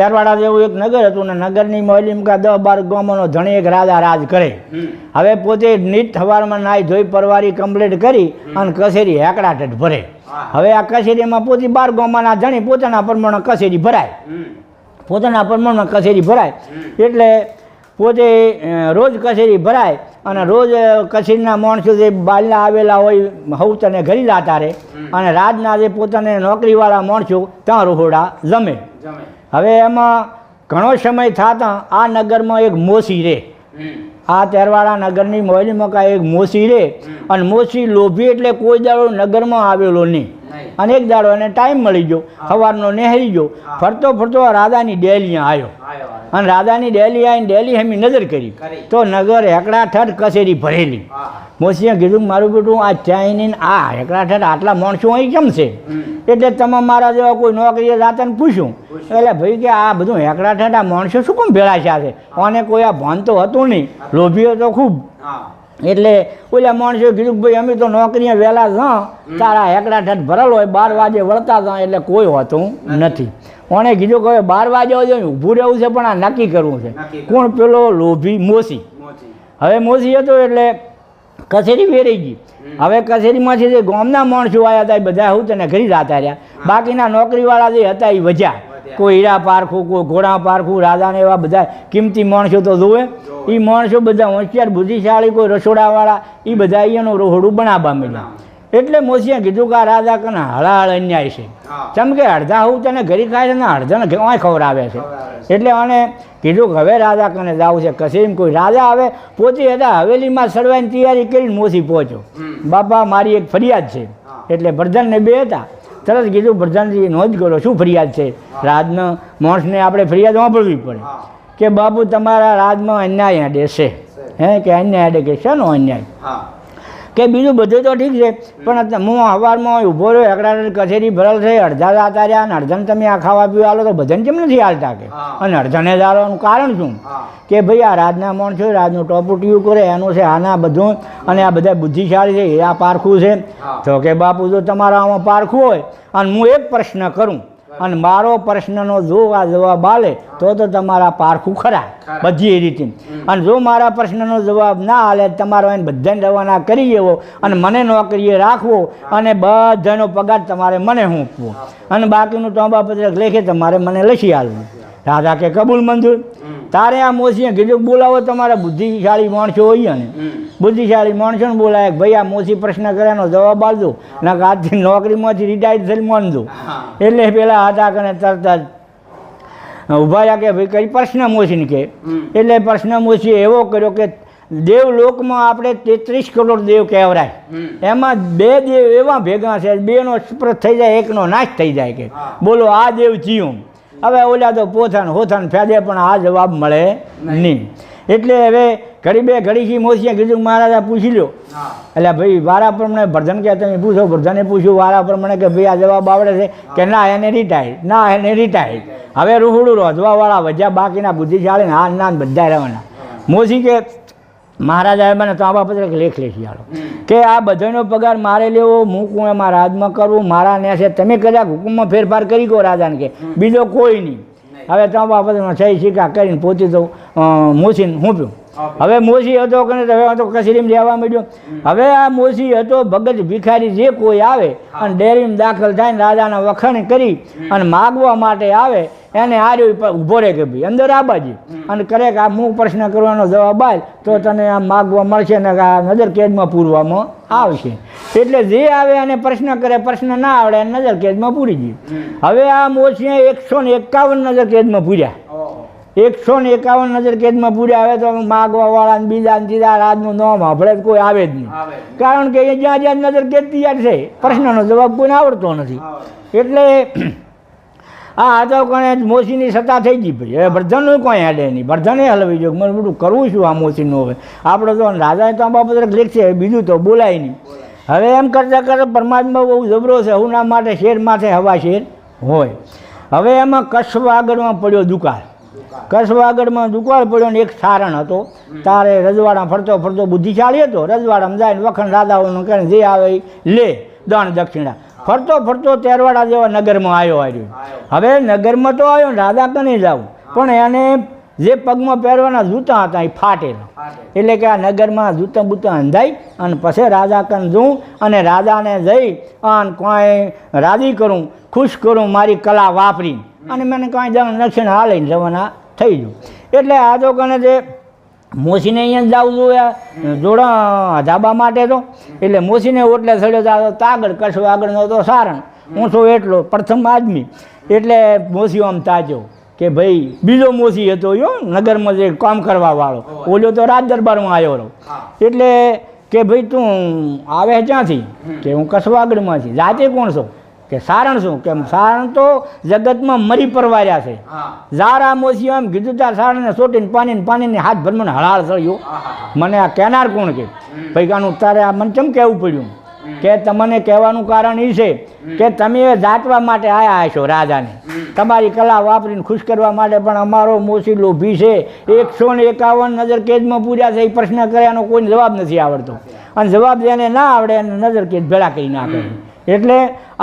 તેરવાડા જેવું એક નગર હતું ને નગરની મોહલીમ કા દસ બાર ગામોનો ધણી એક રાજા રાજ કરે. હવે પોતે નીટ થવારમાં નાઈ ધોઈ પરવારી કમ્પ્લીટ કરી અને કસેરી હેકડાટેટ ભરે. હવે આ કચેરીમાં પોતે બાર ગામના ધણી પોતાના પ્રમાણે કચેરી ભરાય. પોતાના પ્રમાણમાં કચેરી ભરાય. એટલે પોતે રોજ કચેરી ભરાય અને રોજ કચેરીના માણસો જે બાલના આવેલા હોય હૌતને ઘરી લાતા રહે અને રાજના જે પોતાને નોકરીવાળા માણસો ત્યાં રોહોડા જમે. હવે એમાં ઘણો સમય થતા આ નગરમાં એક મોસી રહે આ તેરવાડા નગરની મોયલીમાં કાંઈ એક મોસી રહે અને મોસી લોભી એટલે કોઈ દાડો નગરમાં આવેલો નહીં. અને એક દાડો એને ટાઈમ મળી ગયો. સવારનો નહેરી ગયો. ફરતો ફરતો રાધાની ડેલી આવ્યો. અને રાધાની ડેલી આવીને ડેલી એમની નજર કરી. તો નગર હેકડા ઠઠ કચેરી ભરેલી. મોસીએ કીધું મારું બેટું આ ચાઈની આ હેકડા ઠઠ આટલા માણસો અહીં કેમ છે? એટલે તમે મારા જેવા કોઈ નોકરીએ જાતાને પૂછ્યું. એટલે ભાઈ કે આ બધું હેકડા ઠઠ આ માણસો શું કેમ ભેળા છે અને કોઈ આ ભાન તો હતું નહીં. લોભી હતો ખૂબ. એટલે ઓલા માણસો કીધું ભાઈ અમે તો નોકરીએ વહેલા જ તારા હેકડા ઠઠ ભરેલો હોય બાર વાગે વળતા હતા એટલે કોઈ હોતું નથી. ઓણે કીધું કે બાર વાગે હોય ઊભું રહેવું છે પણ આ નક્કી કરવું છે. કોણ પેલો? લોભી મોસી હવે મોસી હતો એટલે કચેરી વેરાઈ ગઈ. હવે કચેરીમાંથી જે ગામના માણસો આવ્યા હતા એ બધા હું તને ઘરી રાતા રહ્યા બાકીના નોકરીવાળા જે હતા એ વજ્યા કોઈ હીરા પારખું કોઈ ઘોડા પારખું રાજાને એવા બધા કિંમતી માણસો તો જોવે. એ માણસો બધા હોશિયાર બુદ્ધિશાળી કોઈ રસોડાવાળા એ બધા અહીંયાનું રોહડું બનાવવા પામેલા એટલે મોસીએ કીધું કે આ રાજા કને હળાહળ અન્યાય છે. ચમ કે અડધા હું તને ઘરી ખાય છે ને અડધાને ઘેવાય ખવડાવે છે. એટલે આને કીધું કે હવે રાજા કને જવું છે કસીમ કોઈ રાજા આવે પોતે હતા હવેલીમાં સડવાની તૈયારી કરીને મોસી પહોંચ્યો. બાપા મારી એક ફરિયાદ છે. એટલે ભરધનને બે હતા. તરત કીધું ભરધનજી નોંધ કરો શું ફરિયાદ છે? રાજનો માણસને આપણે ફરિયાદ વાંભળવી પડે. કે બાપુ તમારા રાજમાં અન્યાય અડે છે. હે કે અન્યાય અડે કે શેનો અન્યાય? કે બીજું બધું તો ઠીક છે. પણ હું સવારમાં ઊભો રહ્યો એકડા કચેરી ભરેલ છે અડધા જાતા રહ્યા અને અડધન તમે આ ખાવા પીવા આલો તો ભજન કેમ નથી હાલતા કે? અને અડધને જ હાલવાનું કારણ શું? કે ભાઈ આ રાજના માણસો રાજનું ટોપુટિયું કરે એનું છે આના બધું અને આ બધા બુદ્ધિશાળી છે એ આ પારખું છે. તો કે બાપુ જો તમારા આમાં પારખું હોય અને હું એક પ્રશ્ન કરું અને મારો પ્રશ્નનો જો આ જવાબ આલે તો તો તમારા પારખું ખરા. બધી બધી રીતે. અને જો મારા પ્રશ્નનો જવાબ ના આલે તમારો એને બધાને રવાના કરી દેવો અને મને નોકરીએ રાખવો અને બધાનો પગાર તમારે મને મૂકવો અને બાકીનું તોબાપત્રક લેખે તમારે મને લખી આલવું. રાધા કે કબૂલ મંજૂર? તારે આ મોસીએ કીધું બોલાવો તમારા બુદ્ધિશાળી માણસો હોય ને. બુદ્ધિશાળી માણસોને બોલાય ભાઈ આ મોસી પ્રશ્ન કર્યાનો જવાબ આપજો. ના આજથી નોકરીમાંથી રિટાયર થઈને માનજો. એટલે પેલા હતા કને તરત જ ઊભા રહ્યા કે ભાઈ કઈ પ્રશ્ન મોસીને કે? એટલે પ્રશ્ન મોસીએ એવો કર્યો કે દેવલોકમાં આપણે તેત્રીસ કરોડ દેવ કહેવરાય. એમાં બે દેવ એવા ભેગા છે બેનો સ્પ્રત થઈ જાય એકનો નાશ થઈ જાય કે. બોલો આ દેવ ચિયું હવે ઓલા તો પોથણ હોથણ ફેદે પણ આ જવાબ મળે નહીં. એટલે હવે ઘડી બે ઘડીથી મોસીએ કીધું મહારાજા પૂછી લો એટલે ભાઈ વારા પ્રમાણે ભરધન કે તમે પૂછો ભરધને પૂછ્યું વારા પ્રમાણે કે ભાઈ આ જવાબ આવડે છે કે ના એને રિટાયર ના એને રિટાયર હવે રૂહડું રોધવાવાળા વજ્યા બાકીના બુદ્ધિશાળી ને આ ના બધા રહેવાના. મોસી કે મહારાજાએ મને તાંબા પત્રક લેખ લેખી આલો. કે આ બધાનો પગાર મારે લેવો હું કોણ એમાં રાજમાં કરવું મારા ન્યાસે તમે કદાચ હુકુમમાં ફેરફાર કરી કહો રાજાને કે બીજો કોઈ નહીં. હવે તાંબા પત્રકમાં સહી સિક્કા કરીને પોતે તો મોસીને હું હુંપ્યું હવે મોસી હતો કે હવે તો કચેરીમાં રહેવા માંડ્યો. હવે આ મોસી હતો ભગત ભિખારી જે કોઈ આવે અને ડેરીમાં દાખલ થાય ને રાજાના વખાણ કરી અને માગવા માટે આવે એને આ રહ્યું ઊભો રહે કે ભાઈ અંદર આ બાજુ. અને કરે કે આ હું પ્રશ્ન કરવાનો જવાબ આવે તો તને આ માગવા મળશે ને આ નજર કેદમાં પૂરવામાં આવશે. એટલે જે આવે અને પ્રશ્ન કરે પ્રશ્ન ના આવડે નજર કેદમાં પૂરી ગઈ. હવે આ મોસીએ એકસો ને એકાવન નજર કેદમાં પૂર્યા. એકસો ને એકાવન નજર કેદમાં પૂર્યા આવે તો માગવા વાળા ને બીજા ત્રીજા રાજનું નામ આપણે જ કોઈ આવે જ નહીં. કારણ કે એ જ્યાં જ્યાં નજર કેદ તૈયાર છે પ્રશ્નનો જવાબ કોઈને આવડતો નથી. એટલે આ તો કોણે મોસીની સત્તા થઈ ગઈ ભાઈ. હવે વર્ધનનું કોઈ હેડે નહીં. વર્ધને હલવી જો મને બધું કરવું શું આ મોસીનું હવે. આપણે તો રાજાએ તો આ બાબત લેખ છે. બીજું તો બોલાય નહીં. હવે એમ કરતાં કરતાં પરમાત્મા બહુ જબરો છે. હુના માટે શેર માથે હવા શેર હોય. હવે એમાં કસવા આગળમાં પડ્યો દુકાળ. કસવા આગળમાં દુકાળ પડ્યો ને એક સારણ હતો. તારે રજવાડા ફરતો ફરતો બુદ્ધિશાળી હતો. રજવાડામાં જાય ને વખણ રાધાઓનું કરે જે આવે એ લે દાણ દક્ષિણા. ફરતો ફરતો તેરવાડા જેવા નગરમાં આવ્યો આવ્યો હવે નગરમાં તો આવ્યો ને રાધા કને જાવ પણ એને જે પગમાં પહેરવાના જૂતા હતા એ ફાટેલા. એટલે કે આ નગરમાં જૂતા બૂતા અંધાઈ અને પછી રાજા કન જઉં અને રાજાને જઈ અને કોઈ રાજી કરું ખુશ કરું મારી કલા વાપરી. અને મને કાંઈ જાણ નથી ને હાલીને જવાના થઈ ગયું. એટલે આ તો કને જે મોસીને અહીંયા જ જવું જોઈએ જોડા ધાબા માટે તો. એટલે મોસીને ઓટલે ચડ્યો તો આ તો તાગડ કશું આગળનો તો સારણ. હું છું એટલો પ્રથમ આદમી. એટલે મોસી આમ તાજ્યો કે ભાઈ બીજો મોસી હતો યો નગરમાં જે કામ કરવા વાળો. ઓલો તો રાજ દરબારમાં આવ્યો રહો એટલે કે ભાઈ તું આવે ક્યાંથી? કે હું કસવાગઢમાંથી. જાતે કોણ છો? કે સારણ શું? કે સારણ તો જગતમાં મરી પરવાર્યા છે. ઝારા મોસી એમ કીધું તાર સારણને સોટીને પાણીને પાણીને હાથ ભરમને હળાળ ચડ્યો મને આ કહેનાર કોણ કે? ભાઈ કાનું તારે આ મને કેમ કહેવું પડ્યું? કે તમને કહેવાનું કારણ એ છે કે તમે જાતવા માટે આવ્યા છો રાજાને. તમારી કલા વાપરીને ખુશ કરવા માટે પણ અમારો મોસી લોભી છે. એકસો ને એકાવન નજર કેદમાં પૂર્યા છે એ પ્રશ્ન કર્યાનો કોઈ જવાબ નથી આવડતો. અને જવાબ જેને ના આવડે એને નજર કેદ ભેળા કરી નાખે. એટલે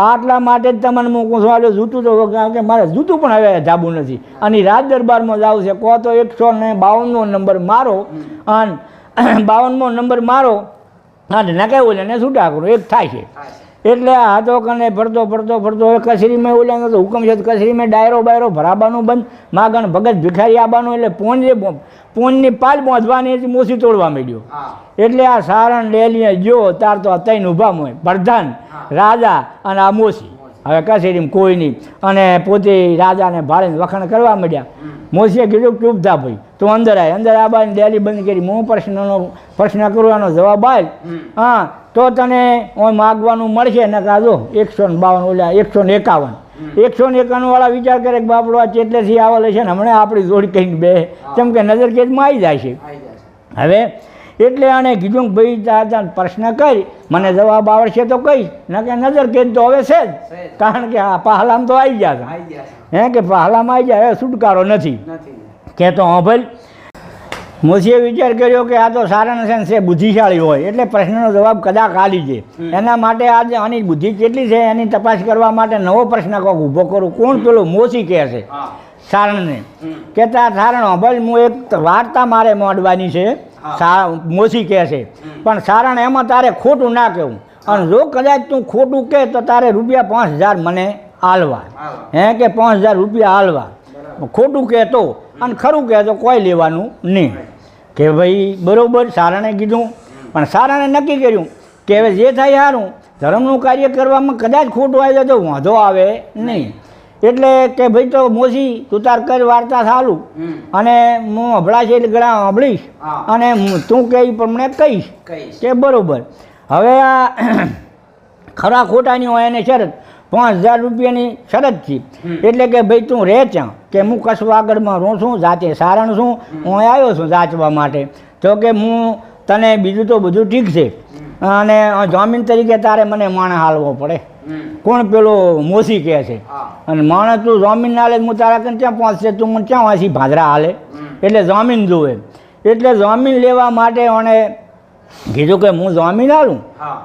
આટલા માટે જ તમને મૂકું છું આલો જૂતું તો કારણ કે મારે જૂતું પણ હવે જાબુ નથી. અને રાજ દરબારમાં જાવ છે, કહો તો એકસો ને બાવનમો નંબર મારો, અને બાવનમો નંબર મારો, અને નકાવ્યો ને છૂટા કરો એક થાય છે. એટલે તો કને ફરતો ભરતો ફરતો હવે કચેરીમાં ઓલા તો હુકમ છે કચેરીમાં ડાયરો બાયરો ભરાવાનું બંધ. માગણ ભગત ભિખારી આવવાનું એટલે પોન પૂનની પાલ પહોંચવાની હતી મોસી તોડવા માંડ્યો. એટલે આ સારણ ડેલીએ જો તાર તો અત્યારે ઊભા મોય. પ્રધાન રાજા અને આ મોસી. હવે કચેરીમાં કોઈ નહીં. અને પોતે રાજાને ભાળીને વખાણ કરવા માંડ્યા. મોસીએ કીધું ચૂપ થા ભાઈ તું અંદર આય. અંદર આ બાને ડેલી બંધ કરી. હું પ્રશ્નનો પ્રશ્ન કરવાનો જવાબ આલ. હા તો તને ઓય માગવાનું મળશે ને કાજો એકસો ને બાવન ઓલા એકસો ને એકાવન. એકસો ને એકાવનવાળા વિચાર કરે કે બાપડો આ ચેટલેથી આવેલે છે ને હમણાં આપણી જોડી કહીને બે. કેમ કે નજર કેદમાં આવી જાય છે. હવે એટલે આણે કીધું ભાઈ તાર પ્રશ્ન કરી મને જવાબ આવડશે તો કહીશ ન કે નજર કેદ તો હવે છે જ. કારણ કે આ પહલામ તો આવી ગયા હે કે પહલામાં આવી જાય છુટકારો નથી. કે તો હા ભાઈ મોસીએ વિચાર કર્યો કે આ તો સારાના છે બુદ્ધિશાળી હોય. એટલે પ્રશ્નનો જવાબ કદાચ આલી છે. એના માટે આજે આની બુદ્ધિ કેટલી છે એની તપાસ કરવા માટે નવો પ્રશ્ન કોક ઊભો કરું. કોણ પેલો મોસી કહે છે? સારણને. કહેતા સારણ ભાઈ હું એક વાર્તા મારે મોડવાની છે. મોસી કહે છે. પણ સારણ એમાં તારે ખોટું ના કહેવું. અને જો કદાચ તું ખોટું કહે તો તારે રૂપિયા પાંચ હજાર મને આલવા. હે કે પાંચ હજાર રૂપિયા આલવા? ખોટું કહેતો અને ખરું કહેતો કોઈ લેવાનું નહીં. કે ભાઈ બરોબર સારાને કીધું. પણ સારાને નક્કી કર્યું કે હવે જે થાય સારું. ધર્મનું કાર્ય કરવામાં કદાચ ખોટું આવી જાય તો વાંધો આવે નહીં. એટલે કે ભાઈ તો મોસી તું તાર કર વાર્તા સારું અને હું હભળાશે એટલે ઘણા હંભળીશ. અને તું કહે એ પ્રમાણે કહીશ. કે બરાબર. હવે આ ખરા ખોટાની હોય એને શરત. પાંચ હજાર રૂપિયાની શરત છે એટલે કે ભાઈ તું રહે ત્યાં કે હું કસવાગઢમાં રહું છું જાતે સારણ છું હું આવ્યો છું જાચવા માટે. તો કે હું તને બીજું તો બધું ઠીક છે. અને જામીન તરીકે તારે મને માણસ હાલવો પડે. કોણ પેલો મોસી કહે છે? અને માણસ તું જામીન ના લે હું તારા કને ત્યાં પહોંચશે તું મને ક્યાં વાંચી? ભાદરા હાલે. એટલે જામીન જોવે. એટલે જામીન લેવા માટે એને કીધું કે હું જોમીન આલું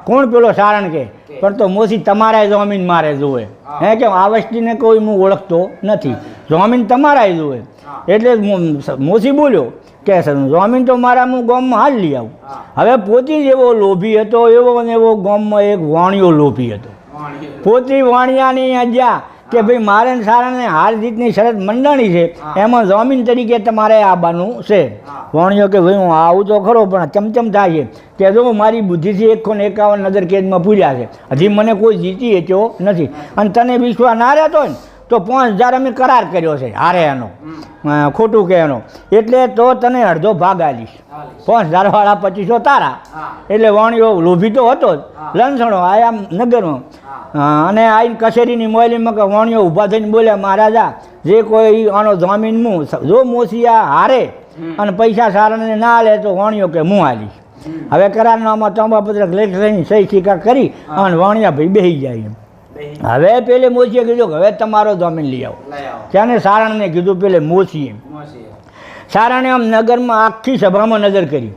કોણ પેલો સારણ કે? પણ તો મોસી તમારા જમીન મારે જોવે હે. કે આ વસ્તીને કોઈ હું ઓળખતો નથી. જમીન તમારા જોવે એટલે મોસી બોલ્યો કે જમીન તો મારા હું ગામમાં હાલ લઈ આવું. હવે પોતે જ એવો લોભી હતો એવો ને એવો ગામમાં એક વાણિયો લોભી હતો. પોતી વાણિયાની અજ્યા કે ભાઈ મારે સારાને હાર જીતની શરત મંડાણી છે. એમાં જમીન તરીકે તમારે આવવાનું છે. વણ્યો કે ભાઈ હું આવું તો ખરો પણ ચમચમ થાય છે. કે જો મારી બુદ્ધિથી એકસો ને એકાવન નજર કેદમાં પૂર્યા છે. હજી મને કોઈ જીતી શક્યો નથી. અને તને વિશ્વાસ ના રહેતો ને તો પાંચ હજાર અમે કરાર કર્યો છે હારે એનો ખોટું કે એનો એટલે તો તને અડધો ભાગ આલીશ. પાંચ હજારવાળા પચીસો તારા. એટલે વાણિયો લોભી તો હતો જ. લણસણો આયા નગરમાં. અને આઈને કચેરીની મોયલીમાં કે વાણીઓ ઊભા થઈને બોલ્યા મહારાજા જે કોઈ આનો જામીન હું જો મોસિયા હારે અને પૈસા સારાને ના લે તો વાણીઓ કે હું આલીશ. હવે કરારનામાં તાંબાપત્રક લેખ લઈને સહી સિક્કા કરી અને વાણિયા ભાઈ બેસી જાય એમ. હવે પેલે મોસીએ કીધું કે હવે તમારો જમીન લઈ આવો. ત્યાંને સારણને કીધું પેલે મોસીએ સારણે આમ નગરમાં આખી સભામાં નજર કરી.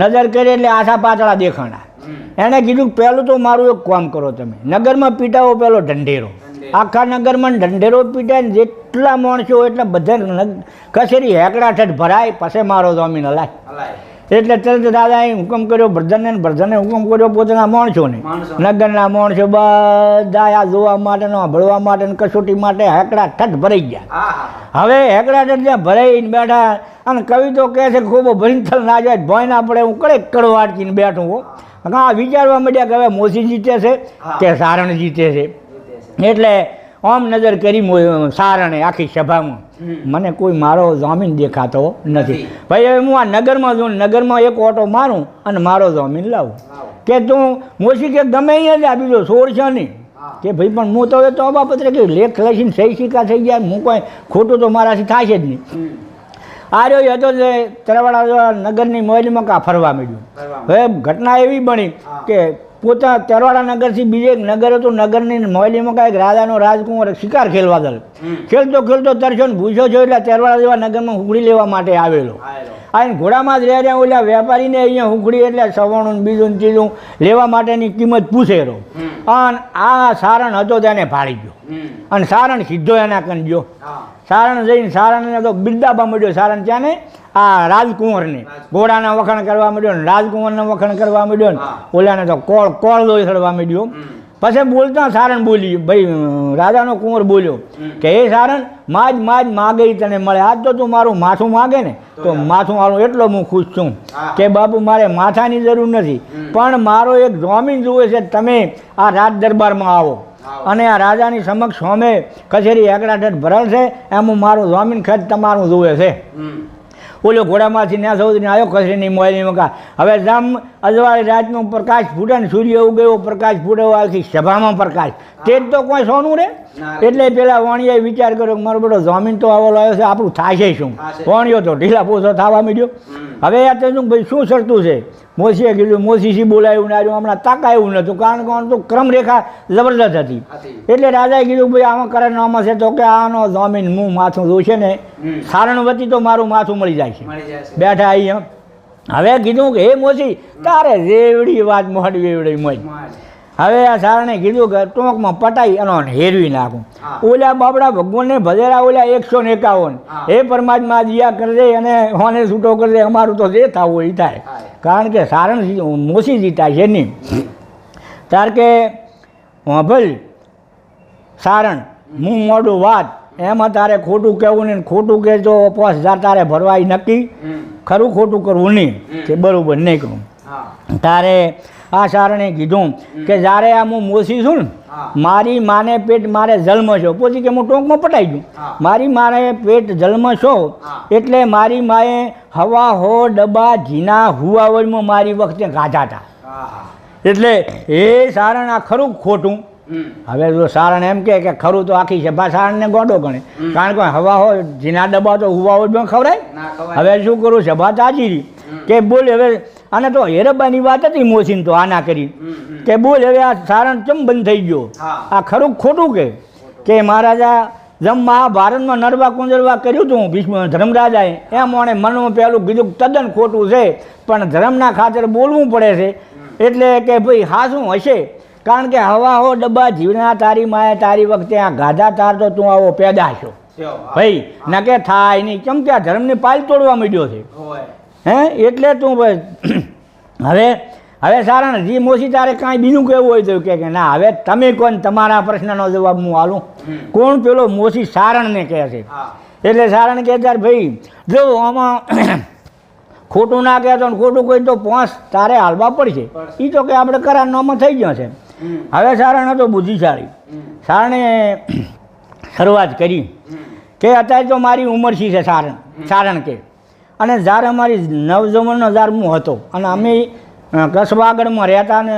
નજર કરી એટલે આછા પાતળા દેખાણા. એણે કીધું પહેલું તો મારું એક કામ કરો તમે. નગરમાં પીટાવો પેલો ઢંઢેરો. આખા નગરમાં ઢંઢેરો પીટાય ને જેટલા માણસો એટલા બધા કસેરી હેકડા ઠેઠ ભરાય પછી મારો જમીન હલાય. એટલે તરત દાદાએ હુકમ કર્યો બ્રધરને ને હુકમ કર્યો પોતાના માણસોને માણસો. નગરના માણસો બધા આ જોવા માટે ને ભળવા માટે કસોટી માટે હેકડા ઠઠ ભરાઈ ગયા. હવે હેકડા ઠઠ જ્યાં ભરાઈને બેઠા અને કવિ તો કહે છે ખૂબ ભયંકર ના જાય ભય ના પડે હું કડે કડો વાટકીને બેઠું હું. હા વિચારવા માંડ્યા કે હવે મોસી જીતે છે. કે સારણ જીતે છે. એટલે આમ નજર કરી સારણે આખી સભામાં. મને કોઈ મારો જામીન દેખાતો નથી. ભાઈ હવે હું આ નગરમાં જોઉં નગરમાં એક ઓટો મારું અને મારો જામીન લાવું. કે તું મોસી કે ગમે અહીંયા જ આપી દો સોળ છે નહીં. કે ભાઈ પણ હું તો હવે તો બાબત કે લેખ લખીને સહી સિક્કા થઈ ગયા હું કોઈ ખોટું તો મારાથી થાય છે જ નહીં. આ રહ્યો હતો જે તરવાડા નગરની મોબાઈલમાં કા ફરવા માંડ્યું. હવે ઘટના એવી બની કે પોતા તરવાડા નગરથી બીજે એક નગર હતું નગરની મોયલીમાં કાંઈક રાજાનો રાજકુંવર શિકાર ખેલવા દલ ખેલતો ખેલતો તરસ્યો ને ભૂસ્યો છો એટલે તરવાડા જેવા નગરમાં હુકડી લેવા માટે આવેલો. આ ઘોડામાં જ રહ્યા રહ્યા ઓલા વેપારીને અહીંયા હુકડી એટલે સવાણું બીજું ત્રીજું લેવા માટેની કિંમત પૂછેરો અને આ સારણ હતો તેને ભાળી ગયો. અને સારણ સીધો એના કન ગયો. સારણ જઈને સારણને તો બિરદાબા મળ્યો સારણ ત્યાં ને આ રાજકુંવરને. ઘોડાના વખાણ કરવા મળ્યો ને રાજકુંવરના વખાણ કરવા મળ્યો ને. ઓલાને તો કોળ કોળ દોઈ ચડવા મળ્યો પછી બોલતા સારણ બોલી ભાઈ રાજાનો કુંવર બોલ્યો કે એ સારણ માજ માજ માગે તને મળે. આજ તો તું મારું માથું માગે ને તો માથું વાળું એટલો હું ખુશ છું કે બાપુ મારે માથાની જરૂર નથી. પણ મારો એક જોમીન જુએ છે તમે આ રાજ દરબારમાં આવો. અને આ રાજાની સમક્ષ સ્વામે કચેરી એકડાઠ ભરલ છે. એમ મારું જામીન ખેત તમારું જુએ છે. ઓલો ઘોડામાંથી ન્યા સૌદરી આવ્યો કચેરીની મોબાઈલની મકા. હવે જમ અજવાળી રાતનો પ્રકાશ ફૂટે ને સૂર્ય ઉગયો પ્રકાશ ફૂટે આખી સભામાં પ્રકાશ. તે જ તો કોઈ સોનું રે? એટલે પેલા વાણિયાએ વિચાર કર્યો કે મારો બેટો જામીન તો આવો લાવ્યો છે આપણું થાશે શું. વાણિયો તો ઢીલા પોસો થવા માંડ્યો. હવે યાર તેનું શું ભાઈ શું શરતું છે? મોસીએ કીધું મોસીસી બોલાયું ના હમણાં તાકાયું નહોતું. કારણ કે આનું તો ક્રમરેખા જબરદસ્ત હતી. એટલે રાજાએ કીધું ભાઈ આમાં કરે ન મળશે તો કે આનો જામીન હું માથું જોશે ને. સારણ વતી તો મારું માથું મળી જાય છે. બેઠા અહીંયા હવે કીધું કે હે મોસી તારે રેવડી વાત મોડી વેવડી મોજ હવે આ સારણે કીધું કે ટોંકમાં પટાઈ અને હેરવી નાખું. ઓલા બાબડા ભગવાનને ભજેરા ઓલા એકસો ને એકાવન. એ પરમાત્મા દિયા કરજે અને હોને છૂટો કરજે અમારું તો જે થવું હોય થાય. કારણ કે સારણ મોસી જીતા છે નહીં તાર કે ભલ સારણ હું મોડું વાત. એમાં તારે ખોટું કહેવું નહીં. ખોટું કહેજો પાંચ હજાર તારે ભરવાય નક્કી. ખરું ખોટું કરવું નહીં. કે બરાબર નહીં કરું. તારે આ સારણે કીધું કે જ્યારે આ હું મોસી છું ને મારી માને પેટ મારે જન્મ છો. પોતી કે હું ટોંકમાં પટાઈ ગયું. મારી મારે પેટ જન્મ છો એટલે મારી માએ હવા હો ડબ્બા ઝીના હુવાવળમાં મારી વખતે ગાધા હતા. એટલે એ સારણ આ ખરું ખોટું. હવે જો સારણ એમ કે ખરું તો આખી સભા સારણને ગોડો ગણે. કારણ કે હવા હોય જીના ડબ્બા તો હુવાવરમાં ખવડાય. હવે શું કરું? સભા તાજી કે બોલ હવે આને તો હેરબાની વાત હતી મોસીન તો આના કરી. કે બોલ હવે આ સારણ ચમ બંધ થઈ ગયો? આ ખરું ખોટું કે? કે મહારાજા જમ મહાભારતમાં નરવા કુંજરવા કર્યું હતું ભીષ્મ ધર્મરાજાએ એમ મને મનમાં પહેલું કીધું તદ્દન ખોટું છે પણ ધર્મના ખાતર બોલવું પડે છે. એટલે કે ભાઈ હા શું હશે. કારણ કે હવા હો ડબ્બા જીવના તારી માએ તારી વખતે આ ગાધા તાર તો તું આવો પેદા છો. ભાઈ નકે કે થાય નહીં. કેમ કે આ ધર્મની પાલ તોડવા માંડ્યો છે. હે? એટલે તું ભાઈ હવે હવે સારા જી મોસી તારે કાંઈ બીજું કહેવું હોય તો કે ના હવે તમે કોણ તમારા પ્રશ્નનો જવાબ હું આલું. કોણ પેલો મોસી સારણને કહે છે? એટલે સારણ કે ત્યારે ભાઈ જો આમાં ખોટું ના કહેતો ને ખોટું કોઈ તો પોંચ તારે હાલવા પડશે. પડશે. એ તો કે આપણે કરારનામાં થઈ ગયો છે. હવે સારણ હતો બુદ્ધિશાળી. સારણે શરૂઆત કરી કે અત્યારે તો મારી ઉંમર છે સારણ. સારણ કે અને જ્યારે અમારી નવજમનનો જ્યારે હું હતો અને અમે કસબાગઢમાં કસબા રહેતા ને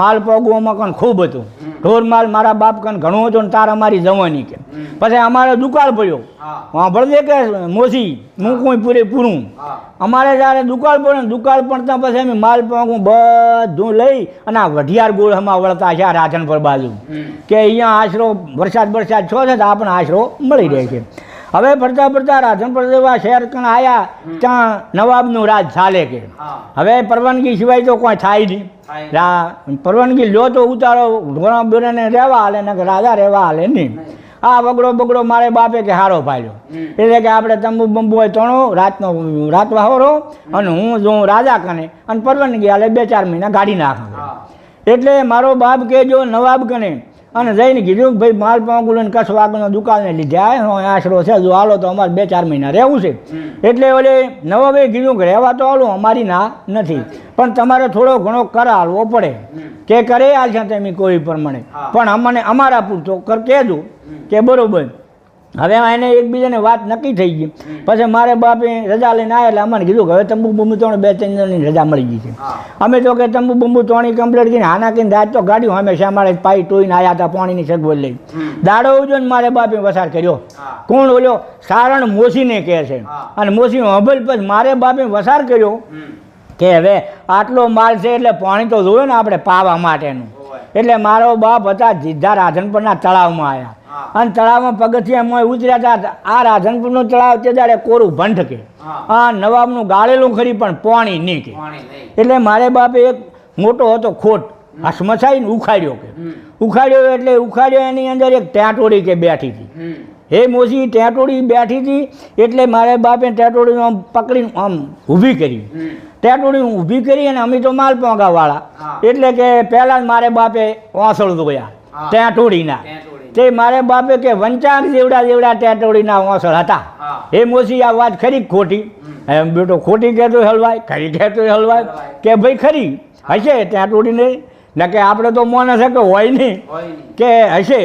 માલ પગવામાં કણ ખૂબ હતું. ઢોર માલ મારા બાપ કણ ઘણું હતું ને તાર અમારી જવાની કે. પછી અમારે દુકાળ પડ્યો. વાંભળજે કે મોસી હું કોઈ પૂરે પૂરું. અમારે જ્યારે દુકાળ પડ્યો ને દુકાળ પડતા પછી અમે માલ પગું બધું લઈ અને આ વઢિયાર ગોળમાં વળતા છે આ રાજનપર બાજુ. કે અહીંયા આશરો વરસાદ વરસાદ છો છે તો આપણને આશરો મળી રહે છે. હવે ફરતા ફરતા રાધનપુર જેવા શહેર કણ આવ્યા ત્યાં નવાબનું રાજ ચાલે કે. હવે પરવાનગી સિવાય તો કોઈ થાય નહીં. પરવાનગી લો તો ઉતારો ઘોડા બોરાને રહેવા હાલે ને રાજા રહેવા હાલે નહીં. આ બગડો બગડો મારે બાપે કે હારો પાડ્યો. એટલે કે આપણે તંબુ બંબુ હોય તણો રાતનો રાત વાહોરો અને હું જો રાજા કને અને પરવાનગી હાલે બે ચાર મહિના ગાડી નાખે. એટલે મારો બાપ કે જો નવાબ કને અને જઈને કીધું ભાઈ માલ પાંકુલન કચ્છ વાગનો દુકાને લીધા આશરો છે જો હાલો તો અમારે બે ચાર મહિના રહેવું છે. એટલે ઓલે નવાબે કીધું કે રહેવા તો હાલું અમારી ના નથી. પણ તમારે થોડો ઘણો કર હાલવો પડે કે કરે હાલશે તમે કોઈ પ્રમાણે. પણ અમને અમારા પૂરતો કર કહેજો કે બરોબર. હવે એને એકબીજાને વાત નક્કી થઈ ગઈ. પછી મારે બાપે રજા લઈને આવ્યા એટલે અમને કીધું કે હવે તંબુ બંબુ ત્રણ બે ત્રણ જણની રજા મળી ગઈ છે. અમે તો કે તંબુ બંબુ ત્રણેય કમ્પ્લીટ કરીને હાના કરીને રાત તો ગાડ્યું હંમેશા મારે પાઈ ટોઈને આવ્યા હતા પાણીની સગવડ લઈ દાડો ઉજો ને મારે બાપે વસાર કર્યો. કોણ બોલ્યો સારણ મોસીને કહે છે. અને મોસી હબલ પછી મારે બાપે વસાર કર્યો કે હવે આટલો માલ છે એટલે પાણી તો જોયું ને આપણે પાવા માટેનું. એટલે મારો બાપ હતા જીધા રાધનપુરના તળાવમાં આવ્યા. અને તળાવમાં પગથિયામાં ઉતર્યા હતા આ રાધનપુરનું તળાવ તે દાડે કોરું ભંઠકે આ નવાબનું ગાળેલું ખરી પણ પાણી નહીં કે. એટલે મારે બાપે એક મોટો હતો ખોટ આ સ્મસાઈને ઉખાડ્યો કે. ઉખાડ્યો એટલે ઉખાડ્યો એની અંદર એક ટેટોડી કે બેઠી હતી. હે મોસી ટેટોડી બેઠી હતી એટલે મારે બાપે ટેટોડીને આમ પકડીને આમ ઊભી કરી. ટેટોડી ઊભી કરી અને અમે તો માલ પોંગાવાળા. એટલે કે પહેલાં જ મારે બાપે વાંસળ ધોયા હા. ટેટોડીના તે મારે બાપે કે વંચાક જેવડા જેવડા ટેટોડીના વાંસળ હતા. એ મોસી આ વાત ખરી ખોટી? એમ બેટો ખોટી કહેતો હલવાય ખરી કહેતો હલવાય. કે ભાઈ ખરી? હશે ટેટોડીને ને કે આપણે તો મોને છે કે હોય નહીં. કે હશે?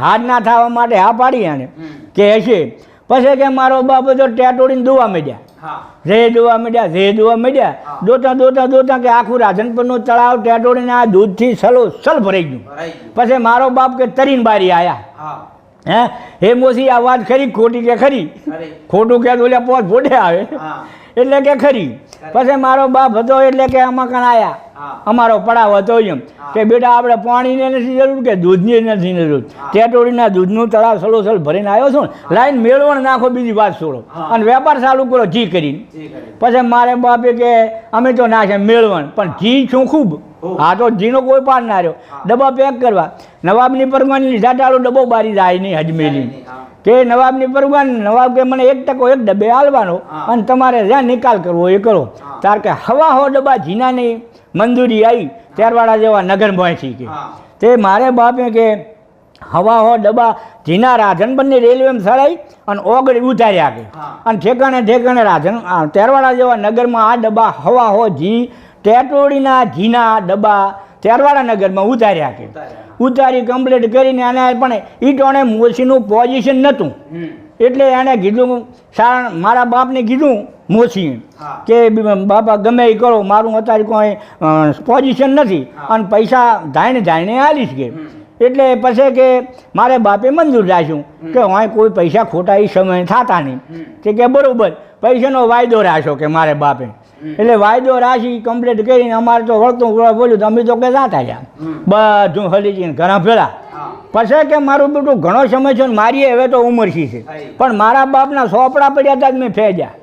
હાથ ના થવા માટે હા પાડી આને કે હશે? પછી કે મારો બાપ તો ટેટોડીને દોવા માંડ્યા. હા. રે દોવા મળ્યા રે દોવા મળ્યા. દોતા દોતા દોતા કે આખું રાધનપુરનું તળાવ ટેટોડીને આ દૂધથી સલો સલ ભરાઈ ગયું. પછી મારો બાપ કે તરીન બારી આયા. હે. હે? મોસી આ વાત ખરી ખોટી કે ખરી? ખોટું કે ઓલા પોત ભોડે આવે. એટલે કે ખરી. પછી મારો બાપ હતો એટલે કે આમાં આયા. અમારો પડાવ હતો એમ. કે બેટા આપણે પાણીની નથી જરૂર કે દૂધની નથી જરૂર? ટેટોડીના દૂધનું તળાવ સલોસલ ભરીને આવ્યો છું ને લાઈન મેળવણ નાખો બીજી વાત છોડો. અને વેપાર ચાલુ કરો ઘી કરીને. કરી પછી મારે બાપે કે અમે તો નાખે મેળવણ પણ ઘી છું ખૂબ. હા તો જીનો કોઈ પાર ના રહ્યો. ડબ્બા પેક કરવા. નવાબની પરવાની લીધા ટાળો ડબ્બો બારી જાય નહીં હા. કે નવાબની પરવાની નવાબ કે મને એક ટકો એક ડબ્બે આલવાનો અને તમારે જ્યાં નિકાલ કરવો એ કરો. તાર કે હવા હો ડબ્બા જીનાની મંજૂરી આવી ત્યારવાળા જેવા નગર પહોંચી કે. તે મારે બાપે કે હવા હો ડબ્બા જીના બંને રેલવેમાં સળાઈ અને ઓગળી ઉતાર્યા કે. અને ઠેકાણે ઠેકાણે રાજન ત્યારવાળા તેરવાડા જેવા નગરમાં આ ડબ્બા હવા હો જી ટેટોડીના જીના ડબ્બા તેરવાડા નગરમાં ઉતાર્યા કે. ઉતારી કમ્પ્લીટ કરીને એને પણ ઈટોણે મોસીનું પોઝિશન નહોતું. એટલે એણે કીધું સારા મારા બાપને કીધું મોસીએ કે બાપા ગમે એ કરો મારું અત્યારે કોઈ પોઝિશન નથી. અને પૈસા ધાઈને ધાઈને આલીશ કે. એટલે પછી કે મારે બાપે મંજૂર રાખ્યું કે હોય કોઈ પૈસા ખોટા એ સમય થતા નહીં. કે બરોબર પૈસાનો વાયદો રાખ્યો કે મારે બાપે. એટલે વાયદો રાશી કમ્પ્લીટ કરીને અમારે તો વળતું બોલ્યું તો અમે તો કે જાતા રહ્યા હમ. બધું હલી જઈને ઘણા ફેલા પછી કે મારું બેટું ઘણો સમય છે ને મારી હવે તો ઉંમર શી છે પણ મારા બાપના સોપડા પડ્યા હતા જ મેં ફેજ્યા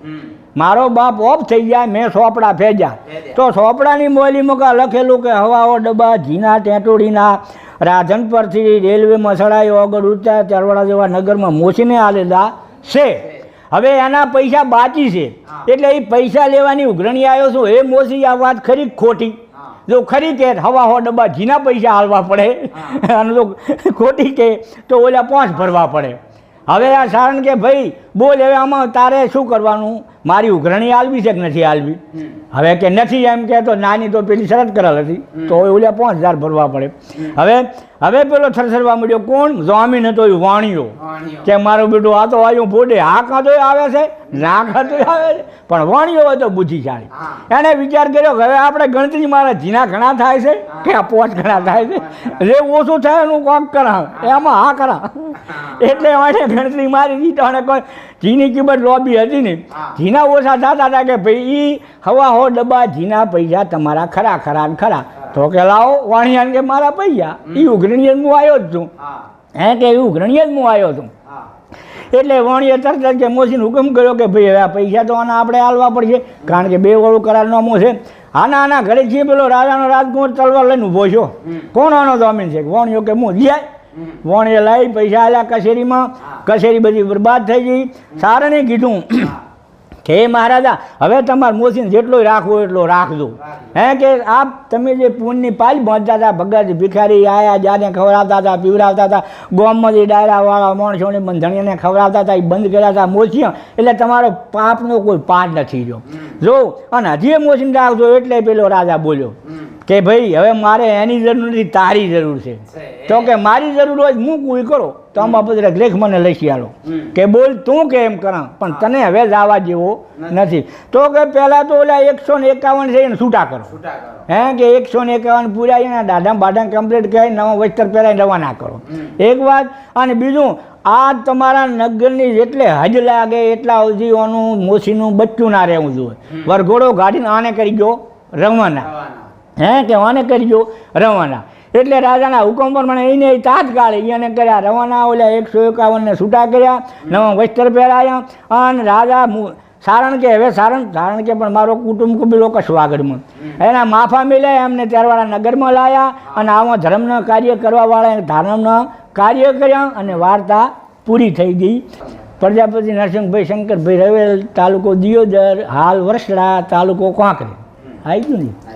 મારો બાપ ઓફ થઈ ગયા મેં સોપડા ફેજ્યા. તો સોપડાની મોલીમાં કાં લખેલું કે હવાઓ ડબ્બા ઝીના ટેંટોડીના રાધન પરથી રેલવેમાં સડાયો આગળ ઉતર્યા ચારવાડા જેવા નગરમાં મોસીને આલેલા છે. હવે એના પૈસા બાકી છે. એટલે એ પૈસા લેવાની ઉઘરણી આવ્યો છું. એ મોસી આ વાત ખરી ખોટી? જો ખરી કે હવા હો ડબ્બા જીના પૈસા હાલવા પડે? અને જો ખોટી કે તો ઓલા પાંચ ભરવા પડે. હવે આ સારણ કે ભાઈ બોલ હવે આમાં તારે શું કરવાનું? મારી ઉઘરણી હાલવી છે કે નથી હાલવી હવે કે નથી એમ કે તો નાની તો પેલી શરત કરેલ હતી. તો ઓલા પાંચ હજાર ભરવા પડે. હવે હવે પેલો થરસરવા મળ્યો કોણ? જામીન હતો એ વાણીઓ વાણીઓ. કે મારું બેટું આ તો આવ્યું બોડે હા કાં તો આવે છે ના કાં તો આવે છે. પણ વાણીઓ હોય તો બુદ્ધિશાળી. એને વિચાર કર્યો હવે આપણે ગણતરી મારા જીના ઘણા થાય છે કે આ પોચ ઘણા થાય છે. જે ઓછું થાય એનું કોક કરા એમાં હા કરા એટલે એને ગણતરી મારી દીધી અને કોઈ જીની કિંમત લોબી હતી ને ઝીના જીના ઓછા થતા હતા કે ભાઈ એ હવા હો ડબ્બા જીના પૈસા તમારા ખરા ખરા ને ખરા. તો કે લાવો વાણિયાને કે મારા પૈસા. એ ઉઘરણીએ હું આવ્યો જ છું. હા. કે એ ઉઘરણીએ જ હું આવ્યો છું. એટલે વણીએ તરત જ કે મોસીને હુકમ કર્યો કે ભાઈ હવે આ પૈસા તો આના આપણે હાલવા પડશે. કારણ કે બે વાળું કરારનામું છે આના આના ઘરે છીએ પેલો રાજાનો રાજકુમાર તલવાર લઈને ઊભો છો. કોણ આનો જામીન છે? વણ્યો કે હું જાય વણીએ લઈ પૈસા આલ્યા કચેરીમાં. કચેરી બધી બરબાદ થઈ ગઈ. સારણે કીધું કે મહારાજા હવે તમારે મોસીને જેટલો રાખવો એટલો રાખજો. હે કે આપ તમે જે પૂનની પાલ બાંધતા હતા ભગત ભિખારી આયા જાને ખવડાવતા હતા પીવડાવતા હતા ગોમમાંથી ડાયરાવાળા માણસોને બંધણીને ખવડાવતા હતા એ બંધ કર્યા હતા મોસી એટલે તમારો પાપનો કોઈ પાર નથી જો જો અને હજી મોસીને રાખજો એટલે પેલો રાજા બોલ્યો કે ભાઈ હવે મારે એની જરૂર નથી તારી જરૂર છે. તો કે મારી જરૂર હોય હું કોઈ કરો? તો આમાં બધા લેખ મને લખી આલો. કે બોલ તું કે એમ કરા પણ તને હવે જવા જેવો નથી. તો કે પહેલાં તો ઓલા એકસો ને એકાવન છે એને છૂટા કરો. હે કે એકસો ને એકાવન પૂરા એના દાઢા બાઢા કમ્પ્લીટ કરી નવા વસ્ત્ર પહેરાઈને રવાના કરો. એક વાત અને બીજું આ તમારા નગરની જેટલે હજ લાગે એટલા સુધી મોસીનું બચ્ચું ના રહેવું જોઈએ. વરઘોડો ગાડીને આને કરી ગયો રવાના. હે, કે આને કરી ગયો રવાના. એટલે રાજાના હુકમ પ્રમાણે એને તાત્કાળ એને કર્યા. રવાના ઓલા એકસો એકાવનને છૂટા કર્યા, નવા વસ્ત્ર પહેરાયા. અને રાજા સારણ કે, હવે સારણ સારણ કે પણ મારો કુટુંબ કબીલો કશું આગળમાં એના માફા મિલ્યા, એમને ત્યારવાળા નગરમાં લાયા અને આવા ધર્મના કાર્ય કરવાવાળા ધર્મના કાર્ય કર્યા અને વાર્તા પૂરી થઈ ગઈ. પ્રજાપતિ નરસિંહભાઈ શંકરભાઈ રવેલ તાલુકો દિયોદર, હાલ વરસડા તાલુકો કાંકરે. આવી ગયું ને?